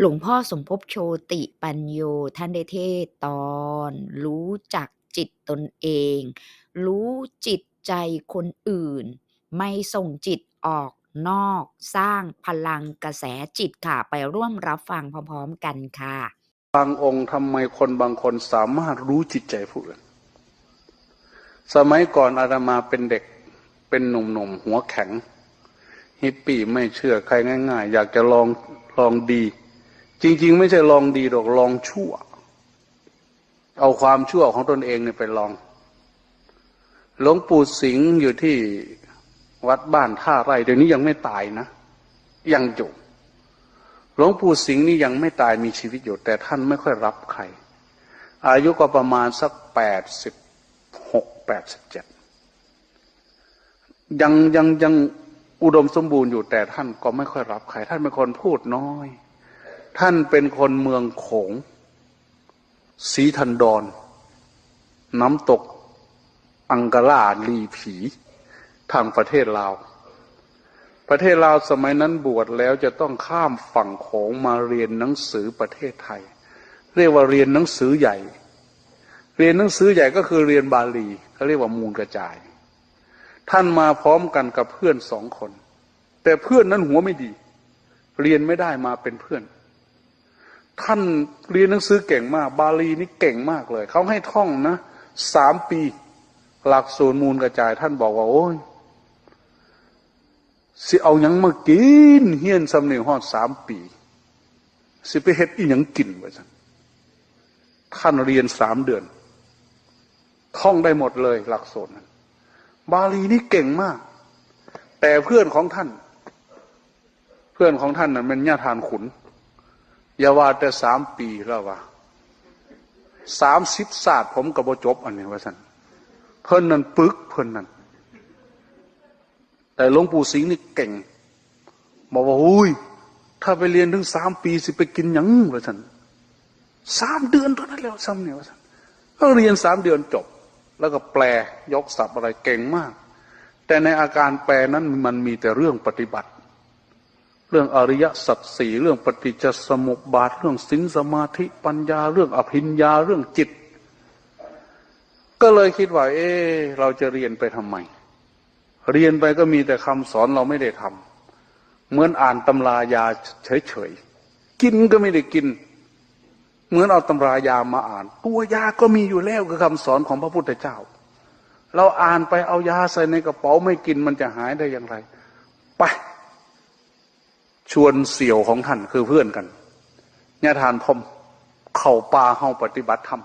หลวงพ่อสมภพโชติปัญโยท่านได้เทศตอนรู้จักจิตตนเอง รู้จิตใจคนอื่น ไม่ส่งจิตออกนอก สร้างพลังกระแสจิตค่ะ ไปร่วมรับฟังพร้อมๆกันค่ะ บางองค์ทำไมคนบางคนสามารถรู้จิตใจผู้อื่น สมัยก่อนอาตมาเป็นเด็กเป็นหนุ่มๆหัวแข็ง ฮิปปี้ไม่เชื่อใครง่าย ๆ อยากจะลองลองดี จริง ๆ ไม่ใช่ลองดีหรอกลองชั่ว เอาความชั่วของตนเองเนี่ยไปลอง หลวงปู่สิงห์อยู่ที่วัดบ้านท่าไร่เดี๋ยวนี้ยังไม่ตายนะ ยังอยู่หลวงปู่สิงห์นี่ยังไม่ตายมีชีวิตอยู่ แต่ท่านไม่ค่อยรับใคร อายุก็ประมาณสักแปดสิบหกแปดสิบเจ็ดยังยังยังอุดมสมบูรณ์อยู่แต่ท่านก็ไม่ค่อยรับใคร ท่านเป็นคนพูดน้อย ท่านเป็นคนเมืองโขงสีทันดอน น้ำตก อังการาลีผี ทางประเทศลาว ประเทศลาวสมัยนั้นบวชแล้วจะต้องข้ามฝั่งโขงมาเรียนหนังสือประเทศไทย เรียกว่าเรียนหนังสือใหญ่ เรียนหนังสือใหญ่ก็คือเรียนบาลีเขาเรียกว่ามูลกระจาย ท่านมาพร้อมกันกับเพื่อนสองคน แต่เพื่อนนั้นหัวไม่ดี เรียนไม่ได้มาเป็นเพื่อน ท่านเรียนหนังสือเก่งมาก บาลีนี่เก่งมากเลย เขาให้ท่องนะสามปี หลักสูตรมูลกระจาย ท่านบอกว่า โอ้ยสิเอาหยังมากิน เฮียนสำเนียงฮอดสามปี สิไปเฮ็ดอีหยังกินวะจันท่านเรียนสามเดือน ท่องได้หมดเลย หลักสูตรนั้นบาลีนี่เก่งมาก แต่เพื่อนของท่าน เพื่อนของท่านนั้นเป็นญาทานขุน อย่าว่าแต่สามปีแล้ววะสามสิบศาสตร์ผมกับบจบอันนี้ว่าสันเพิ่นนั้นปึกเพิ่นนั้นแต่หลวงปู่สิงห์นี่เก่งบอกว่าอุ้ยถ้าไปเรียนถึงสามปีสิไปกินหยังวะท่านสามเดือนเท่านั้นแล้วซ้ำเนี่ยวะท่านก็เรียนสามเดือนจบ แล้วก็แปลยกศัพท์อะไรเก่งมาก แต่ในอาการแปลนั้นมันมีแต่เรื่องปฏิบัติ เรื่องอริยสัจสี่เรื่องปฏิจจสมุปบาท เรื่องสินสมาธิปัญญาเรื่องอภิญญาเรื่องจิต ก็เลยคิดว่า เออเราจะเรียนไปทำไม เรียนไปก็มีแต่คำสอนเราไม่ได้ทำเหมือนอ่านตำรายาเฉยๆกินก็ไม่ได้กิน เหมือนเอาตำรายามาอ่าน ตัวยาก็มีอยู่แล้วคือคำสอนของพระพุทธเจ้า เราอ่านไปเอายาใส่ในกระเป๋าไม่กินมันจะหายได้อย่างไร ไป ชวนเสี่ยวของท่านคือเพื่อนกันญาทานพมเข่าป่าเฮาปฏิบัติธรรม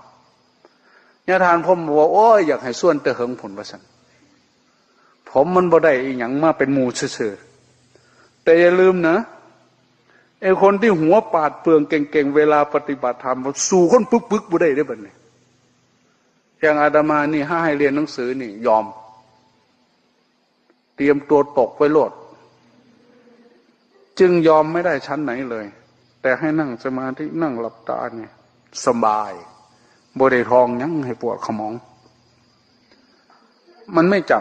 ญาทานพมบอกว่าโอ้ยอยากให้ส่วนเตะเหิงผลประสันผมมันบ่ได้อีหยังมาเป็นหมูเฉยๆแต่อย่าลืมนะไอคนที่หัวปาดเปลืองเก่งๆเวลาปฏิบัติธรรมสู่คนปึ๊กปึ๊กบ่ได้ได้บัดนี้อย่างอาดามานี่ห้าให้เรียนหนังสือนี่ยอม เตรียมตัวตกไว้โลด จึงยอมไม่ได้ชั้นไหนเลย แต่ให้นั่งสมาธินั่งหลับตาเนี่ย สบายบ่ไดทองยั้งให้ปวดขมอง มันไม่จ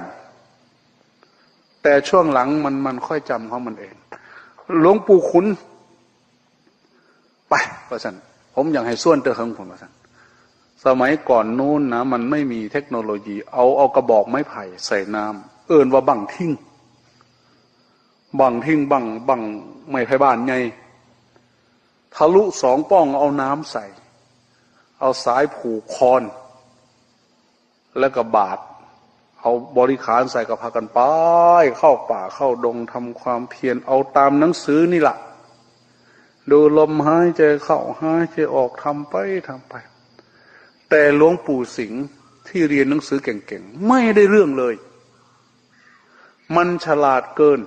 ำแต่ช่วงหลังมันมันค่อยจำของมันเอง หลวงปู่ขุนไปประสันผมอยากให้ส่วนเตอเฮิงผมประสันสมัยก่อนนู้นนะ มันไม่มีเทคโนโลยี เอาเอากระบอกไม้ไผ่ใส่น้ำเอินว่าบังทิ้ง บังทิ้งบังบังไม้ไผ่บ้านไงทะลุสองป้องเอาน้ำใส่ เอาสายผูกคอนแล้วก็บาดเอาบริขารใส่กับพากันไปเข้าป่าเข้าดงทำความเพียรเอาตามหนังสือนี่แหละดูลมหายใจเข้าหายใจออกทำไปทำไป แต่หลวงปู่สิงห์ที่เรียนหนังสือเก่งๆ ไม่ได้เรื่องเลย มันฉลาดเกิน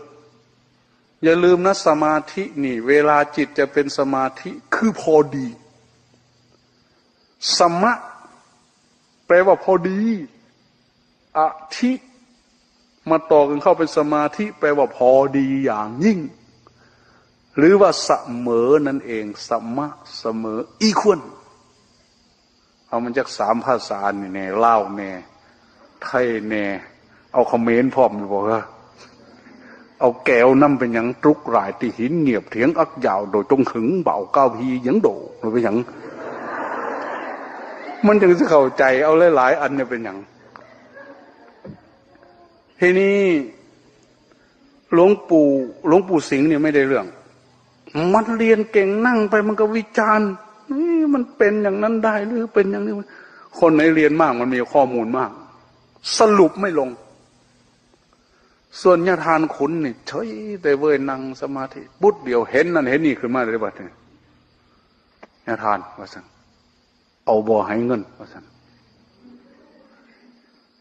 อย่าลืมนะสมาธินี่ เวลาจิตจะเป็นสมาธิคือพอดี สมะ แปลว่าพอดีอธิมาต่อกันเข้าเป็นสมาธิ แปลว่าพอดีอย่างยิ่ง หรือว่าเสมอนั่นเองสมะเสมอ อีควรเอามันจากสามภาษานี่แน่เล่าแน่ไทยแน่เอาคอมเมนต์พร้อมอยู่บอกว่า เอาแก้วน้ำเป็นหยังตรุกรายที่หินเงียบเถียงอักยาวโดยจงหึงเบาก้าวพียังโดหรือเป็นหยังมันจึงจะเข้าใจเอาหลายๆอันเนี่ยเป็นหยังทีนี้หลวงปู่หลวงปู่สิงห์เนี่ยไม่ได้เรื่อง มันเรียนเก่งนั่งไปมันก็วิจารณ์นี่มันเป็นอย่างนั้นได้หรือเป็นอย่างนี้คนไหนเรียนมากมันมีข้อมูลมาก สรุปไม่ลง ส่วนญาทานขุนนี่เฉยแต่เว้ยนั่งสมาธิปุ๊ดเดียวเห็นนั่นเห็นนี่ขึ้นมาเลยบัดนี้ญาทานว่าสันเอาบ่อให้เงินว่าสัน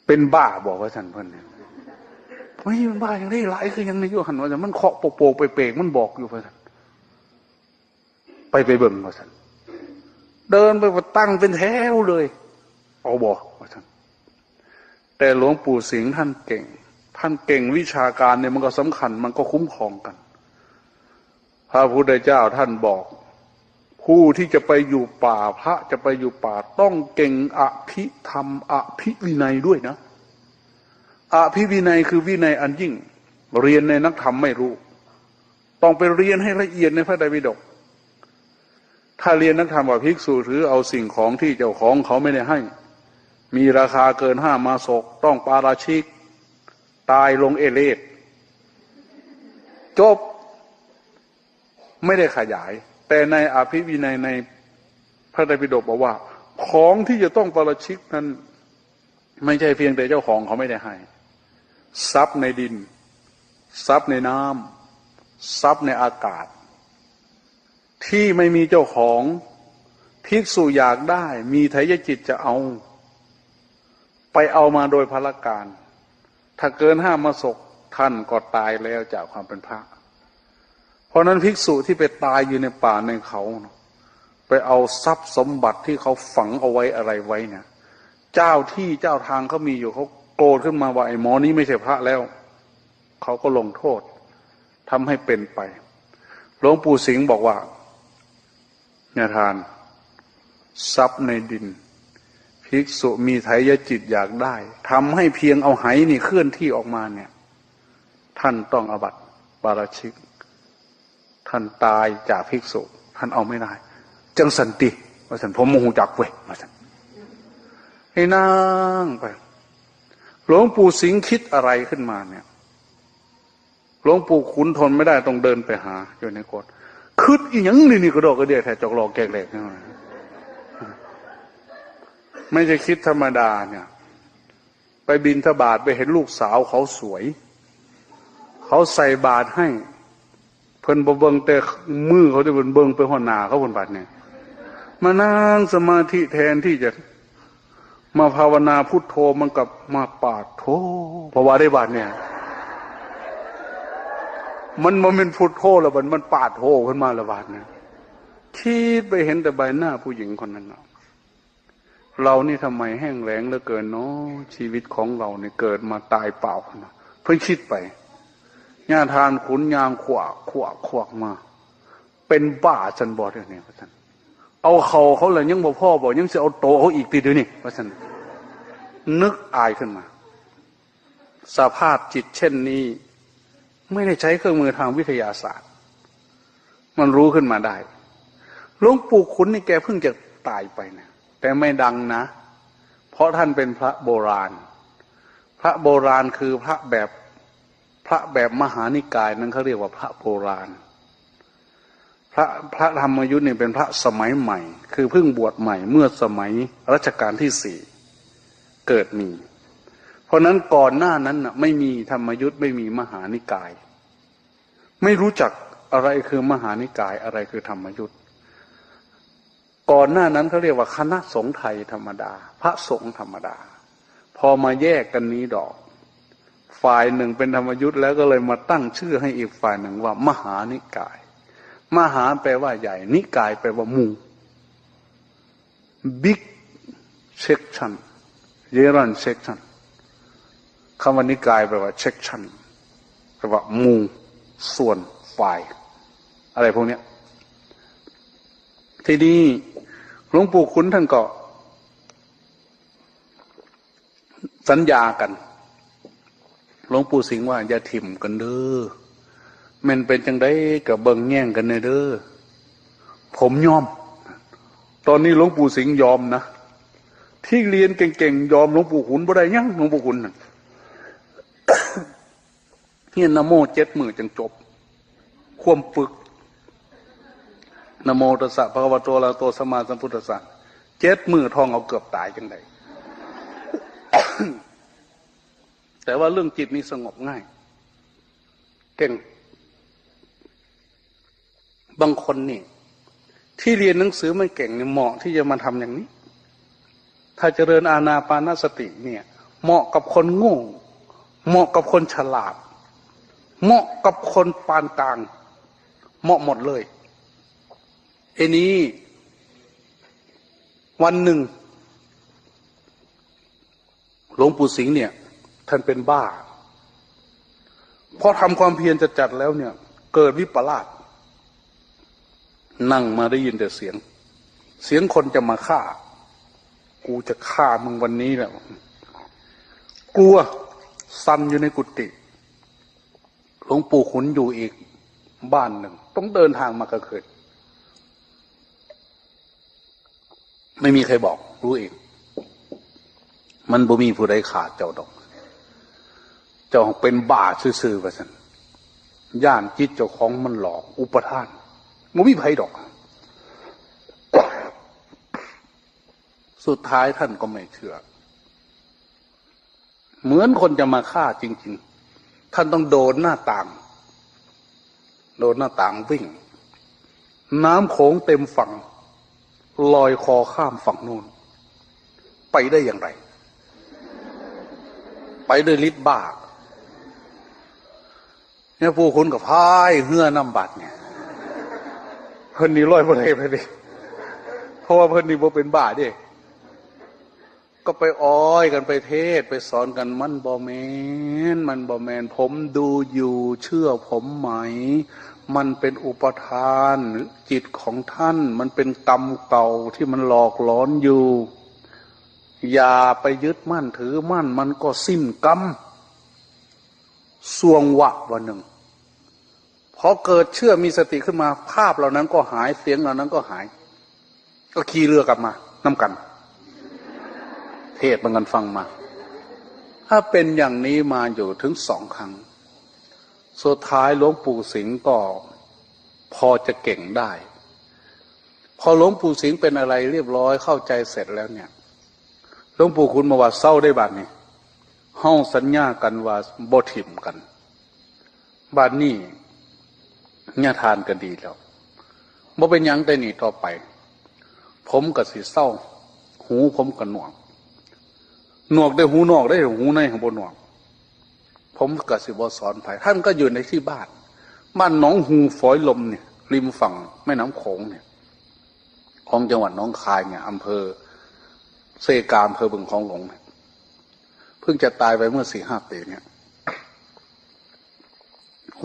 เป็นบ้าบอกว่าสันเพิ่อนเนี่ยไม่มันบ้าอย่างนี้หลายคือย่างนี้อยู่หันว่าสันมันเคาะโปกๆไปเปกมันบอกอยู่ว่าสันไปไปเบิ่งว่าสันเดินไปตั้งเป็นแถวเลย เอาบอว่าสันแต่หลวงปู่สิงห์ท่านเก่ง ท่านเก่งวิชาการเนี่ยมันก็สำคัญ มันก็คุ้มครองกัน พระพุทธเจ้าท่านบอก ผู้ที่จะไปอยู่ป่าพระจะไปอยู่ป่าต้องเก่งอภิธรรมอภิวินัยด้วยนะอภิวินัยคือวินัยอันยิ่ง เรียนในนักธรรมไม่รู้ ต้องไปเรียนให้ละเอียดในพระไตรปิฎกถ้าเรียนนักธรรมว่าภิกษุถือเอาสิ่งของที่เจ้าของเขาไม่ได้ให้ มีราคาเกินห้ามาศกต้องปาราชิก ตายลงเอเลดจบ ไม่ได้ขยาย แต่ในอภิวินัยในพระไตรปิฎกบอกว่า ของที่จะต้องปราชิกนั้น ไม่ใช่เพียงแต่เจ้าของเขาไม่ได้ให้ทรัพย์ในดิน ทรัพย์ในน้ำทรัพย์ในอากาศ ที่ไม่มีเจ้าของภิกษุอยากได้ มีไถยจิตจะเอา ไปเอามาโดยพละการ ถ้าเกินห้ามาศกท่านก็ตายแล้วจากความเป็นพระ เพราะนั้นภิกษุที่ไปตายอยู่ในป่าในเขา ไปเอาทรัพย์สมบัติที่เขาฝังเอาไว้อะไรไว้เนี่ยเจ้าที่เจ้าทางเขามีอยู่เขาโกรธขึ้นมาว่าไอ้หมอนี้ไม่ใช่พระแล้ว เขาก็ลงโทษทำให้เป็นไปหลวงปู่สิงห์บอกว่าเนี่ยทานทรัพย์ในดิน ภิกษุมีไถยจิตอยากได้ทำให้เพียงเอาไหนี่เคลื่อนที่ออกมาเนี่ย ท่านต้องอบัติปาราชิก ท่านตายจากภิกษุ ท่านเอาไม่ได้ จังสันติว่าสันผมโมโหจักเว้ยว่าสันให้นั่งไป หลวงปู่สิงคิดอะไรขึ้นมาเนี่ยหลวงปู่ขุนทนไม่ได้ต้องเดินไปหาอยู่ในกดคืดอีหยังนี่นี่กระดอกกระเดียแทจอกหลอกแกกแหลกนี่ ไม่ใช่คิดธรรมดาเนี่ย ไปบินทบาทไปเห็นลูกสาวเขาสวย เขาใส่บาทให้ เพิ่นบ่เบิงแต่มือเขาจะเบิ่นเบิงไปหัวหน้าเขาบนบาทเนี่ย มานั่งสมาธิแทนที่จะมาภาวนาพุทโธมันกับมาปาดโธเพราะว่าได้บาทเนี่ย มันมันเป็นพุทโธแล้วมันมันปาดโธขึ้นมาละบาทเนี่ยคิดไปเห็นแต่ใบหน้าผู้หญิงคนนั้นเนาะ เรานี่ทำไมแห้งแล้งเหลือเกินเนาะชีวิตของเราเนี่ยเกิดมาตายเปล่าเนะพิ่งคิดไปญาทานขุนยางขวากขวากขวากมา เป็นบ้าจันบอดเนี่ยพระท่านเอาเขาเขาเลยยังบอกพ่อบอกยังจะเอาโตเขาอีกตีเดียวนี่พระท่านนึกอายขึ้นมา สภาพจิตเช่นนี้ ไม่ได้ใช้เครื่องมือทางวิทยาศาสตร์ มันรู้ขึ้นมาได้หลวงปู่ขุนนี่แกเพิ่งจะตายไปนะ แต่ไม่ดังนะ เพราะท่านเป็นพระโบราณ พระโบราณคือพระแบบพระแบบมหานิกายนั้นเขาเรียกว่าพระโบราณ พระพระธรรมยุทธ์เนี่ยเป็นพระสมัยใหม่ คือเพิ่งบวชใหม่เมื่อสมัยรัชกาลที่สี่เกิดมี เพราะนั้นก่อนหน้านั้นน่ะไม่มีธรรมยุทธ์ไม่มีมหานิกาย ไม่รู้จักอะไรคือมหานิกายอะไรคือธรรมยุทธ์ ก่อนหน้านั้นเขาเรียกว่าคณะสงฆ์ไทยธรรมดา พระสงฆ์ธรรมดา พอมาแยกกันนี้ดอก ฝ่ายหนึ่งเป็นธรรมยุทธ์แล้วก็เลยมาตั้งชื่อให้อีกฝ่ายหนึ่งว่า มหานิกาย มหาแปลว่าใหญ่ นิกายแปลว่ามู่ big section เยรัน section คำว่านิกายแปลว่า section แปลว่ามูส่วนฝ่าย อะไรพวกเนี้ยทีนี้ หลวงปู่คุณท่านก็ สัญญากันหลวงปู่สิงห์ว่าอย่าถิ่มกันเด้อแมันเป็นจังได้กับเบิงแย่งกันเนเด้อผมยอม ตอนนี้หลวงปู่สิงห์ยอมนะที่เรียนเก่งๆยอมหลวงปู่ขุนบ่ได้ยังหลวงปู่ขุนน่ะเฮียนนโมเจ็ดมือจังจบ ควมปึก นโมตัสสะภะคะวะโตอะระโตสมาสัมพุทธัสสะเจ็ดมือทองเอาเกือบตายจังไดแต่ว่าเรื่องจิตนี่สงบง่าย เก่ง บางคนนี่ ที่เรียนหนังสือไม่เก่งเนี่ยเหมาะที่จะมาทำอย่างนี้ ถ้าเจริญอาณาปานสติเนี่ย เหมาะกับคนโง่เหมาะกับคนฉลาด เหมาะกับคนปานกลาง เหมาะหมดเลย ไอ้นี้ วันหนึ่ง หลวงปู่สิงห์เนี่ย ท่านเป็นบ้าพอทำความเพียรจะจัดแล้วเนี่ย เกิดวิปลาสนั่งมาได้ยินแต่เสียง เสียงคนจะมาฆ่า กูจะฆ่ามึงวันนี้แหละกลัวสันอยู่ในกุฏิหลวงปู่ขุนอยู่อีกบ้านหนึ่ง ต้องเดินทางมากระเคิด ไม่มีใครบอก รู้เอง มันบ่มีผู้ใดขาดเจ้าดอก เจ้าเป็นบาซื่อๆว่าสันย่านจิตเจ้าของมันหลอก อุปทานมันมีไผดอก สุดท้ายท่านก็ไม่เชื่อ เหมือนคนจะมาฆ่าจริง ๆ ท่านต้องโดนหน้าต่าง โดนหน้าต่างวิ่ง น้ำโขงเต็มฝั่ง ลอยคอข้ามฝั่งนู้นไปได้อย่างไร ไปด้วยฤทธิ์บ้าเนี่ยผู้คุณกับพายเฮือน้ำบัดเนี่ยเพิ่นนี่ร้อยบ่ได้ไปดิเพราะว่าเพิ่นนี่บ่เป็นบ้าดิก็ไปอ้อยกันไปเทศไปสอนกันมันบ่แมนมันบ่แมนผมดูอยู่เชื่อผมไหม มันเป็นอุปทานจิตของท่าน มันเป็นกรรมเก่าที่มันหลอกหลอนอยู่ อย่าไปยึดมั่นถือมั่น มันก็สิ้นกรรมสวงวะวันหนึ่งพอเกิดเชื่อมีสติขึ้นมา ภาพเหล่านั้นก็หายเสียงเหล่านั้นก็หาย ก็ขี่เรือกลับมาน้ำกัน เทศบังกันฟังมา ถ้าเป็นอย่างนี้มาอยู่ถึงสองครั้ง สุดท้ายหลวงปู่สิงห์ก็พอจะเก่งได้ พอหลวงปู่สิงห์เป็นอะไรเรียบร้อยเข้าใจเสร็จแล้วเนี่ยหลวงปู่คุณมาว่าเศร้าได้บัดนี้ห้องสัญญากันว่าบ่ถิ่มกันบัดนี้ญาทานก็ดีแล้วบ่เป็นยังแต่นี่ต่อไป ผมก็สิเศร้า หูผมก็หนวกหนวกได้หูนอกได้หูในของบนหนวก ผมก็สิบสอนไผท่านก็อยู่ในที่บ้านบ้านหนองหูฝอยลมเนี่ย ริมฝั่งแม่น้ำโขงเนี่ย ของจังหวัดหน้องคายเนี่ยอำเภอเซกาอำเภอบึงคลองหลงเนี่ยเพิ่งจะตายไปเมื่อสี่ห้าปีเนี่ย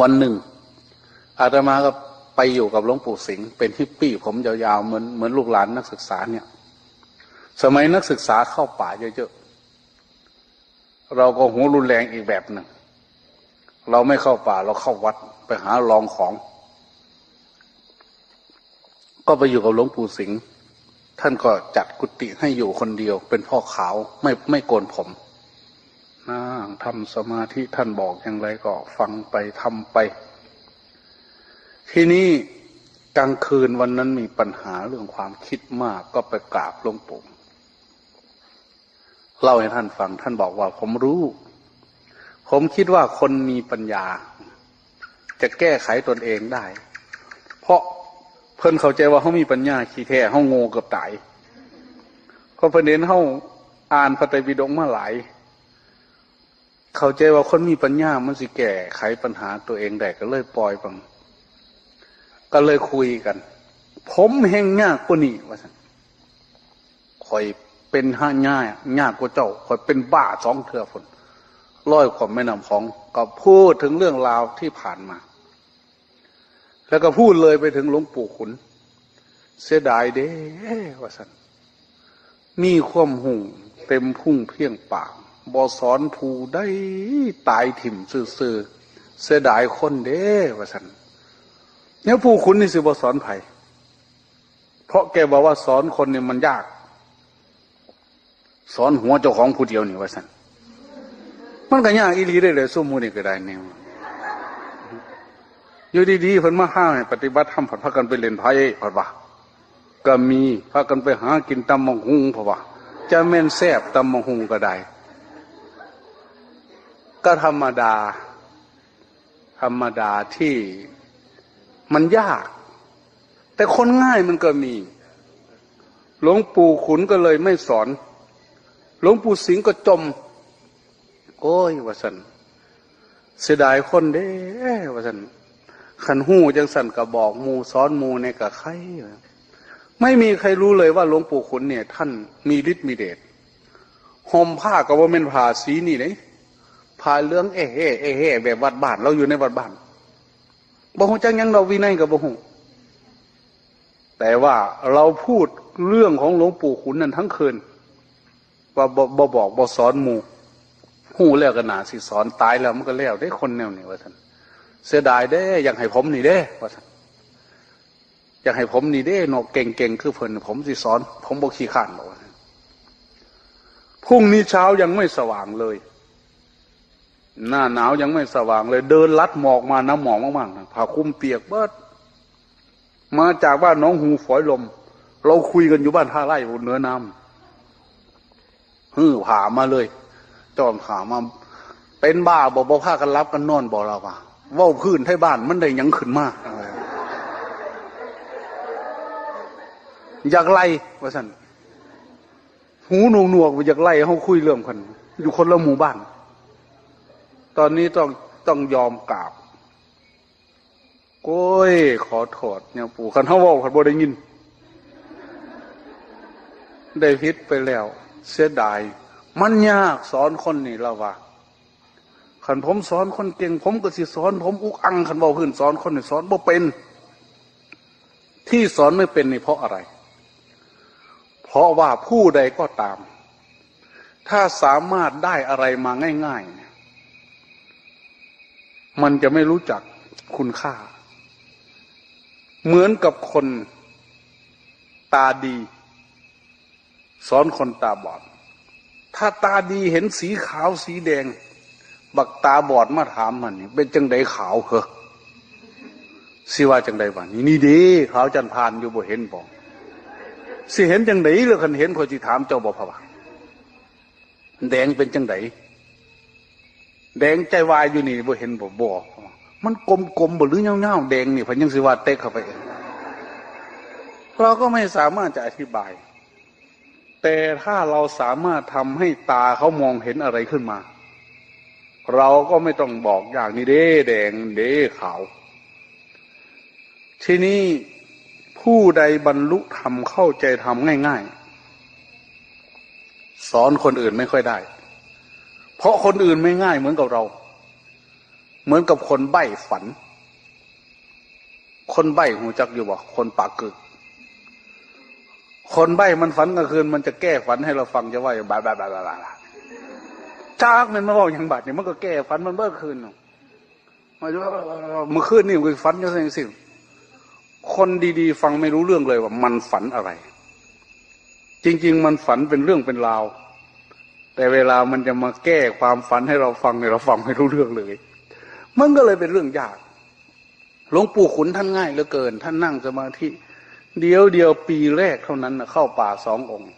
วันหนึ่ง อาตมาก็ไปอยู่กับหลวงปู่สิงห์เป็นฮิปปี้ผมยาวๆเหมือนเหมือนลูกหลานนักศึกษาเนี่ย สมัยนักศึกษาเข้าป่าเยอะๆเราก็หัวรุนแรงอีกแบบหนึ่ง เราไม่เข้าป่าเราเข้าวัดไปหาลองของ ก็ไปอยู่กับหลวงปู่สิงห์ท่านก็จัดกุฏิให้อยู่คนเดียว เป็นพ่อขาวไม่ไม่โกนผมนั่งทำสมาธิท่านบอกอย่างไรก็ฟังไปทำไป ที่นี่กลางคืนวันนั้นมีปัญหาเรื่องความคิดมากก็ไปกราบหลวงปู่เล่าให้ท่านฟังท่านบอกว่าผมรู้ ผมคิดว่าคนมีปัญญา จะแก้ไขตนเองได้ เพราะเพิ่นเข้าใจว่าเขามีปัญญาขี้แท้เขาโง่เกือบตายเพราะเพิ่นเห็นเขาอ่านพระไตรปิฎกมาหลายเข้าใจว่าคนมีปัญญา มันสิแก้ไขปัญหาตัวเองได้ก็เลยปล่อยบังก็เลยคุยกัน ผมแห่งยากกว่านี้ว่าสันคอยเป็นห้าง่ายยากกว่าเจ้าคอยเป็นบ้าสองเถื่อฝน ร้อยกว่าแม่น้ำของก็พูดถึงเรื่องราวที่ผ่านมา แล้วก็พูดเลยไปถึงหลวงปู่ขุน เสียดายเด้ว่าสันมีความหุ่งเต็มพุ่งเพียงปากบอสอนผู้ได้ตายถิ่มซื่อเสียดายคนเด้ว่าสันเนี่ยผู้คุณนี่สิบสอนไผ่เพราะแกบอกว่าสอนคนเนี่ยมันยาก สอนหัวเจ้าของผู้เดียวนี่ว่าสัน มันก็ยากอีหลีได้เลยสู้มูนี่ก็ได้เนี่ยอยู่ดีๆเพิ่นมาห้ามให้ปฏิบัติธรรมผัดพากันไปเล่นไพ่ผัดว่าก็มีพากันไปหากินตำมังหุงผัดว่าจะแม่นแซบตำมังหุงก็ได้ ก็ธรรมดา ธรรมดาที่มันยาก แต่คนง่ายมันก็มี หลวงปู่ขุนก็เลยไม่สอน หลวงปู่สิงห์ก็จม โอ้ยวะสันเสียดายคนเด้วะสันขันหู้จังสันกระบอกมูสอนมูในกะไข่ไม่มีใครรู้เลยว่าหลวงปู่ขุนเนี่ย ท่านมีฤทธิ์มีเดชห่มผ้าก็ว่าเป็นผ้าสีนี่ไหนผ้าเลืองเอเฮ่เอเฮแบบวัดบ้านเราอยู่ในวัดบ้านบ่ฮู้จังยังเราวินัยกับบ่ฮู้แต่ว่าเราพูดเรื่องของหลวงปู่ขุนนั่นทั้งคืนว่าบ่บ่บอกบ่สอนหมู่ หู้แล้วก็หนาสิสอนตายแล้วมันก็แล้วได้คนแนวนี้ว่าท่านเสียดายเด้อยากให้ผมนี่เด้ว่าท่านอยากให้ผมนี่เด้เนกเก่งๆคือเพิ่นผมสิสอน ผมบ่ขี้ข้านบอกว่าพรุ่งนี้เช้ายังไม่สว่างเลย หน้าหนาวยังไม่สว่างเลย เดินลัดหมอกมาน้ำหมอกมากๆผ้าคลุมเปียกเบิดมาจากบ้านน้องหูฝอยลม เราคุยกันอยู่บ้านท่าไร่บนเนื้อน้ำฮือผ่ามาเลย จอมผ่ามา เป็นบ้าบอกบอกผ้ากันรับกันนอนบอกเราว่าว่าพื้นให้บ้านมันได้ยังขึ้นมากอยากไล่ว่าสันหูหนวกหนวกอยากไล่เขาคุยเรื่องกันอยู่คนละหมู่บ้าน ตอนนี้ต้องต้องยอมกราบโอ้ย ขอโทษเนี่ยปู่คันเฮาว้าคันบ่ได้ยิน ได้พิษไปแล้ว เสียดาย มันยากสอนคนนี่เละว่าคันผมสอนคนเก่ง ผมก็สิสอน ผมอุกอังคันเว้าพื้นสอนคนนี่สอนบ่เป็น ที่สอนไม่เป็นนี่เพราะอะไร เพราะว่าผู้ใดก็ตาม ถ้าสามารถได้อะไรมาง่ายๆเนี่ยมันจะไม่รู้จักคุณค่า เหมือนกับคนตาดี สอนคนตาบอด ถ้าตาดีเห็นสีขาวสีแดง บักตาบอดมาถามมันนี่เป็นจังไดขาวเหรอสิว่าจังไดวะนี่นี่ดีขาวจันพานอยู่บ่เห็นบ่สิเห็นจังไดเลยคันเห็นคนที่ถามเจ้าบ่พะวะแดงเป็นจังไดแดงใจวายอยู่นี่บ่เห็นบ่บ่มันกลมๆบ่หรือเงาๆแดงนี่เพันยังสิว่าเต็กเข้าไป เราก็ไม่สามารถจะอธิบาย แต่ถ้าเราสามารถทำให้ตาเขามองเห็นอะไรขึ้นมา เราก็ไม่ต้องบอกอย่างนี้เด้แดงเด้ขาวทีนี้ผู้ใดบรรลุธรรมเข้าใจธรรมง่าย ๆ สอนคนอื่นไม่ค่อยได้ เพราะคนอื่นไม่ง่ายเหมือนกับเรา เหมือนกับคนใบ้ฝัน คนใบ้หูจักอยู่บ่คนปากกึก คนใบ้มันฝันกลางคืนมันจะแก้ฝันให้เราฟังจะว่าอย่างบาบาบาบาบาจากมันมาบอกอย่างบาดเนี่ยมันก็แก้ฝันมันเมื่อคืนเนาะมาดูเมื่อคืนนี่มันฝันยังไงสิคนดีๆ ฟังไม่รู้เรื่องเลยว่า มันฝันอะไร จริง ๆ มันฝันเป็นเรื่องเป็นราว แต่เวลามันจะมาแก้ความฝันให้เราฟังเนี่ยเราฟังไม่รู้เรื่องเลย มันก็เลยเป็นเรื่องยากหลวงปู่ขุนท่านง่ายเหลือเกิน ท่านนั่งสมาธิ เดียวเดียวปีแรกเท่านั้นนะเข้าป่าสององค์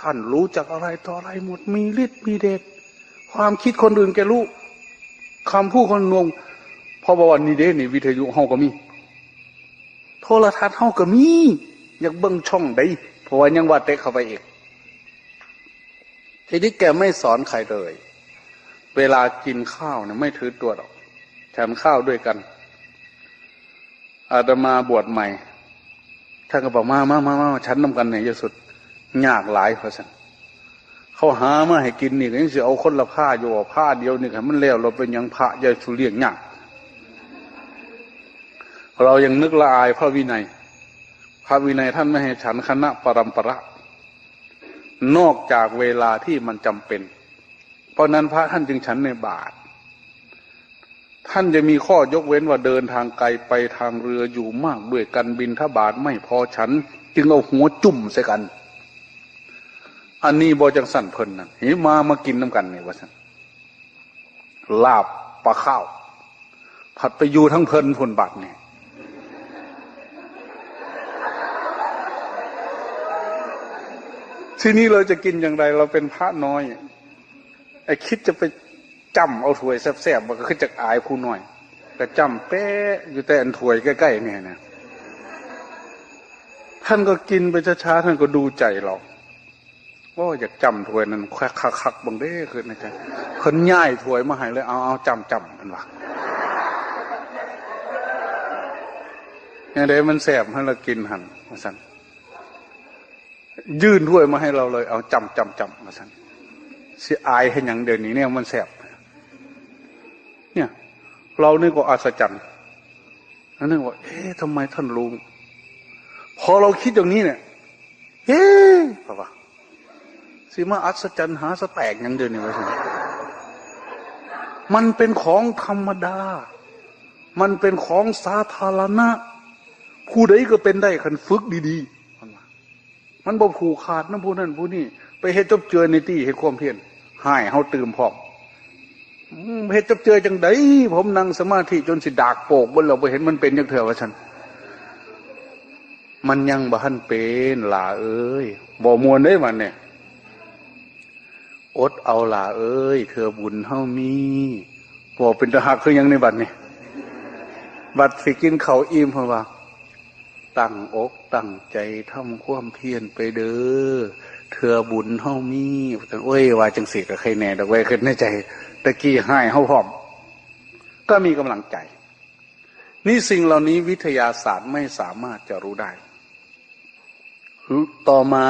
ท่านรู้จักอะไรต่ออะไรหมดมีฤทธิ์มีเดชความคิดคนอื่นแกรู้คำพูดคนนวงพอบอกว่านี่เด้นี่วิทยุเฮาก็มี โทรทัศน์เฮาก็มี อยากเบิ่งช่องใดเพราะว่ายังว่าเต็กเข้าไปอีกทีนี้แกไม่สอนใครเลย เวลากินข้าวเนี่ยไม่ถือตัวหรอกฉันข้าวด้วยกัน อาตมาบวชใหม่ ท่านก็บอกมามามามาฉันนำกันเนี่ยยอะสุดยากหลายเพราะฉันเขาหามาให้กินนี่ก็ยังเสิเอาคนละผ้าอยู่ผ้าเดียวนี่ค่ะมันแล้วเราเป็นยังพระยายสุเลียงยากเรายังนึกละอายพระวินัย พระวินัยท่านไม่ให้ฉันคณะปรัมประ นอกจากเวลาที่มันจำเป็น เพราะนั้นพระท่านจึงฉันในบาท ท่านจะมีข้อยกเว้นว่าเดินทางไกลไปทางเรืออยู่มากด้วยกันบินทบาทไม่พอฉัน จึงเอาหัวจุ่มใส่กัน อันนี้บอจังสั่นเพลินนะหิมามากินน้ำกันนี่ว่าสันลาบปลาข้าว ผัดไปอยู่ทั้งเพลินผลบัตรเนี่ยที่นี้เราจะกินอย่างไร เราเป็นพระน้อยไอ้คิดจะไป จำเอาถวยแซ่บๆมันก็ขึ้นจากอายผู้น้อยก็จำเป๊ะอยู่แต่อันถวยใกล้ๆเนี่ยนะท่านก็กินไปช้าๆท่านก็ดูใจเราว่าอยากจำถวยนั้นคักคักๆบังเด้คือนนะจ๊ะคนย่ายถวยมาให้เลยเอาเอาจำจำมันวะอย่างเดมันแสบให้เรากินหันมาสั่นยื่นถ้วยมาให้เราเลย เอาจำจำจำมาสั่นเสียอายให้ยังเดี๋ยวนี้เนี่ยมันแสบ เนี่ย เรานี่ก็อัศจรรย์แล้วนึกว่าเอ๊ะทำไมท่านรู้พอเราคิดอย่างนี้เนี่ยเอ๊ะป่าวะสิมาอัศจรรย์หาสแตกยังเดินนี่วะสิมันเป็นของธรรมดา มันเป็นของสาธารณะ ผู้ใดก็เป็นได้คันฝึกดีๆมันว่ามันบ่ผูกขาดนะผู้นั้นผู้นี้ไปเฮ็ดจบเจือในที่เฮ็ดความเพียรหายเฮาตื่มพร้อม เฮ็ดจบเจอจังไดผมนั่งสมาธิจนสิดากโปกบนเราไปเห็นมันเป็นจังเถอะว่าฉันมันยังบ่ทันเป็นหล่าเอ้ยบ่มวนได้มันเนี่ยอดเอาหล่าเอ้ย เธอบุญเฮามีบ่เป็นตะหักคือยังในบัดนี่บัดสิกินเขาอิ่มเพราะว่า ตั้งอกตั้งใจทำความเพียรไปเด้อเธอบุญเฮามีแต่โอ้ยว่าจังสิกับใครแน่ดอกไว้ขึ้นในใจ ตะกี้ให้เฮาพร้อม ก็มีกำลังใจ นี่สิ่งเหล่านี้วิทยาศาสตร์ไม่สามารถจะรู้ได้ ต่อมา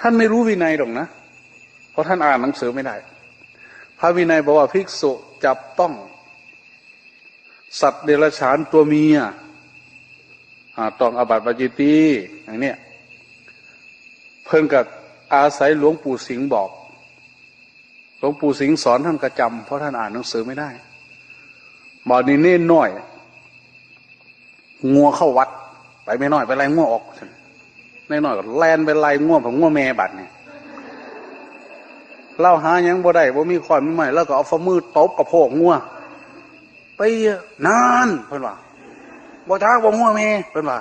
ท่านไม่รู้วินัยหรอกนะ เพราะท่านอ่านหนังสือไม่ได้ พระวินัยบอกว่าภิกษุจับต้อง สัตว์เดรัจฉานตัวเมียต้องอบัติปาจิตีอย่างเนี้ยเพิ่นกับอาศัยหลวงปู่สิงห์บอก ลวงปู่สิงห์สอนท่านกระจำเพราะท่านอ่านหนังสือไม่ได้บอนี่เน่นน้อย งัวเข้าวัด ไปไม่น้อยไปไล่งัวออกในน้อยก็แลนไปไล่งัวผมงัวแม่บัดเนี่ยเล่าหายังบ่ได้บ่มีคอนไม่ใหม่แล้วก็เอาฝ่ามือตบกระโพกงัวไปนานเพิ่นว่าบ่จ้าบ่งัวแม่เพิ่นว่า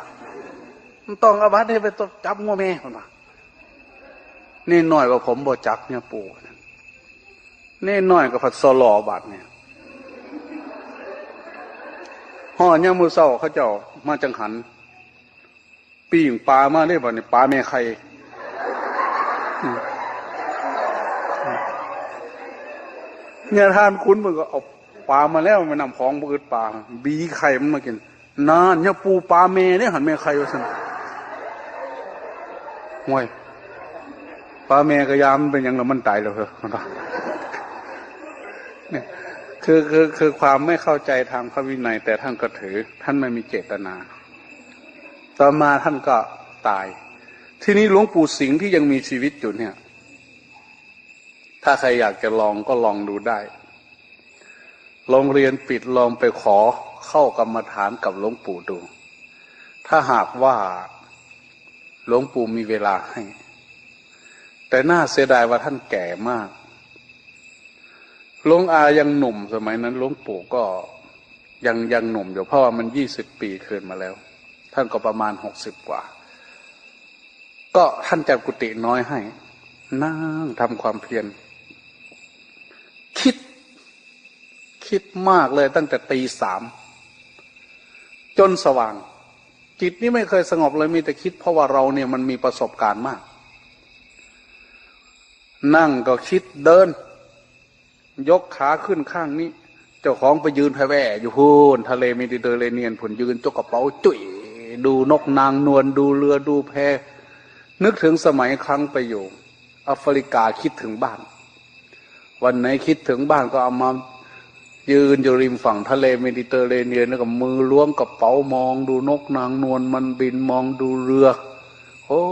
มันต้องอาบัติให้ไปจับงัวแม่เพิ่นว่านี่น้อยกว่าผมบ่จักเนี่ยปู่ นี่น้อยกว่าผัดซอลอบัดเนี่ยห่อย่างมือเศร้าเขาเจ้ามาจังหัน ปีงปลามาได้บ่เนี่ยปลาแม่ไข่เนี่ยทานคุณมึงก็เอาปลามาแล้วมันนำของบืดปลาบีไข่มันมากินนานเนี่ยปูปลาเมเนี่ยหันแม่ไข่วะสันห่วยปลาเมกระยามเป็นยังแล้วมันตายแล้วเหรอ เนี่ยคือคือคือความไม่เข้าใจทางพระวินัย แต่ท่านก็ถือ ท่านไม่มีเจตนา ต่อมาท่านก็ตาย ทีนี้หลวงปู่สิงห์ที่ยังมีชีวิตอยู่เนี่ย ถ้าใครอยากจะลองก็ลองดูได้โรงเรียนปิดลองไปขอเข้ากรรมฐานกับหลวงปู่ดู ถ้าหากว่าหลวงปู่มีเวลาให้ แต่น่าเสียดายว่าท่านแก่มาก หลวงอายังหนุ่มสมัยนั้นหลวงปู่ก็ยังยังหนุ่มอยู่เพราะว่ามันยี่สิบปีเกินมาแล้ว ท่านก็ประมาณหกสิบกว่า ก็ท่านจัดกุฏิน้อยให้ นั่งทำความเพียรคิด คิดมากเลยตั้งแต่ตีสามจนสว่าง จิตนี่ไม่เคยสงบเลยมีแต่คิด เพราะว่าเราเนี่ยมันมีประสบการณ์มาก นั่งก็คิดเดิน ยกขาขึ้นข้างนี้ เจ้าของไปยืนแพแว่ อยู่พูนทะเลเมดิเตอร์เรเนียนผลยืนจกกระเป๋าจุ๋ยดูนกนางนวลดูเรือดูแพ นึกถึงสมัยครั้งไปอยู่แอฟริกาคิดถึงบ้าน วันไหนคิดถึงบ้านก็เอามายืนอยู่ริมฝั่งทะเลเมดิเตอร์เรเนียนแล้วก็มือล้วงกระเป๋ามองดูนกนางนวลมันบินมองดูเรือ อ้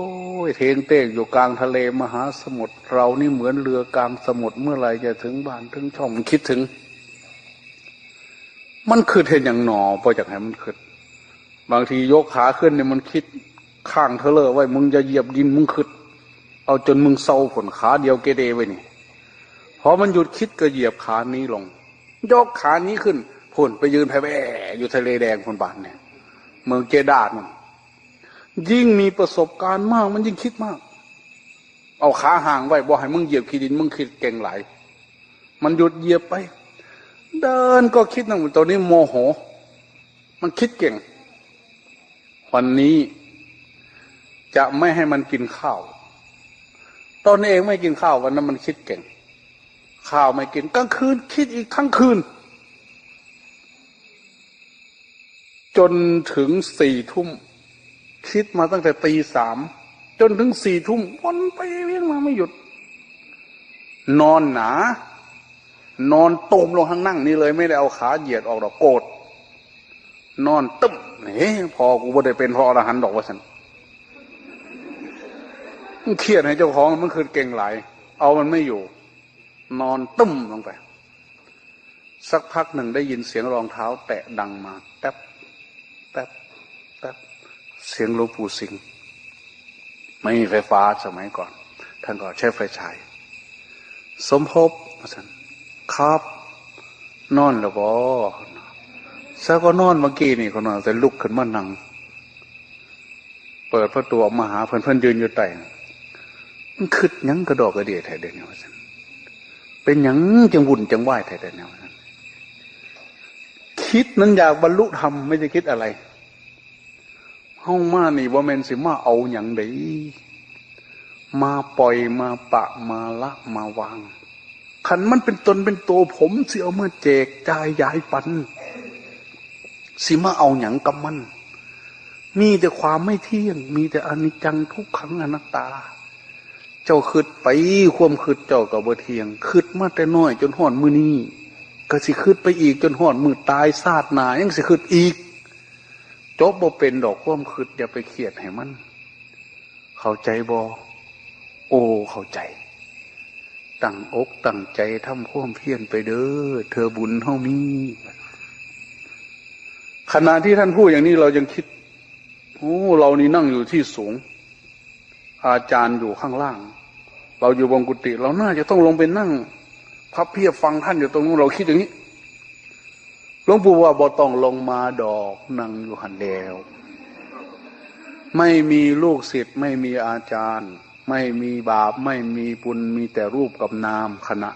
ยเทงเต้งอยู่กลางทะเลมหาสมุทรเรานี่เหมือนเรือกลางสมุทรเมื่อไหร่จะถึงบ้านถึงช่องคิดถึง มันคือเห็นอย่างหนอพอจากให้มันขึ้นบางทียกขาขึ้นเนี่ยมันคิดข้างเธอเลยไว้มึงจะเหยียบดินมึงขึ้นเอาจนมึงเศร้าผลขาเดียวเกเรไว้นี่พอมันหยุดคิดก็เหยียบขานี้ลง ยกขานี้ขึ้นผลไปยืนแผ่แอยู่ทะเลแดงคนบานเนี่ย เมืองเจดาดมัน ยิ่งมีประสบการณ์มาก มันยิ่งคิดมาก เอาขาห่างไว้บอกให้มึงเหยียบขี้ดินมึงคิดเก่งไหล มันหยุดเหยียบไป เดินก็คิดนะตัวนี้โมโห มันคิดเก่ง วันนี้จะไม่ให้มันกินข้าว ตอนเองไม่กินข้าววันนั้นมันคิดเก่ง ข้าวไม่กินกลางคืน คิดอีกทั้งคืน จนถึงสี่ทุ่ม คิดมาตั้งแต่ตีสามจนถึงสี่ทุ่มวนไปเวียนมาไม่หยุด นอนหนา นอนตมลงข้างนั่งนี่เลย ไม่ได้เอาขาเหยียดออกดอกโกรธนอนตึ้มเฮ้พอกูบ่ได้เป็นพออรหันต์ดอกว่าฉันมันเครียดให้เจ้าของมันคือเก่งหลายเอามันไม่อยู่ นอนตึ้มลงไป สักพักหนึ่งได้ยินเสียงรองเท้า แตะดังมาแป๊บแป๊บแป๊บ เสียงหลวงปู่สิงห์ไม่มีไฟฟ้าสมัยก่อน ท่านก็ใช้ไฟฉายสมภพว่าฉันครับ นอนแล้วบ่ซะก็นอนเมื่อกี้นี่คนนอนแต่ลุกขึ้นมานั่ง เปิดประตูออกมาหาเพื่อนเพื่อนยืนอยู่ใต้มันคึดหยังกระดอกกระเดียดแท้เดียวนี้ว่าฉันเป็นยังจังวุ่นจังไหวแท้เดียวนี่วสันคิดนั้นอยากบรรลุธรรมไม่ได้คิดอะไร ห้องมานี่ว่าแมนสิมาเอาอย่างใดมาปล่อยมาปะมาละมาวางขันมันเป็นตนเป็นตัวผมสิเอามาแจกจ่ายยายปัน สิมาเอาหยังกับมัน มีแต่ความไม่เที่ยง มีแต่อนิจจังทุกขังอนัตตา เจ้าคืดไปความคืดเจ้ากับเบ่เทียงคืดมาแต่น้อยจนห่อนมือนี้ก็สิคืดไปอีกจนห่อนมือตายซาดหนายังสิคืดอีก จบบ่เป็นดอกความคืดอย่าไปเครียดให้มัน เข้าใจบ่โอ้เข้าใจ ตั้งอกตั้งใจทำความเพียรไปเด้อเธอบุญเท่ามีขณะที่ท่านพูดอย่างนี้เรายังคิดโอ้เรานี่นั่งอยู่ที่สูง อาจารย์อยู่ข้างล่าง เราอยู่บนกุฏิเราน่าจะต้องลงไปนั่งพับเพียบฟังท่านอยู่ตรงนู้นเราคิดอย่างนี้ หลวงปู่ว่าบ่ต้องลงมาดอกนั่งอยู่หันแล้วไม่มีลูกศิษย์ไม่มีอาจารย์ ไม่มีบาปไม่มีบุญมีแต่รูปกับนามขณะ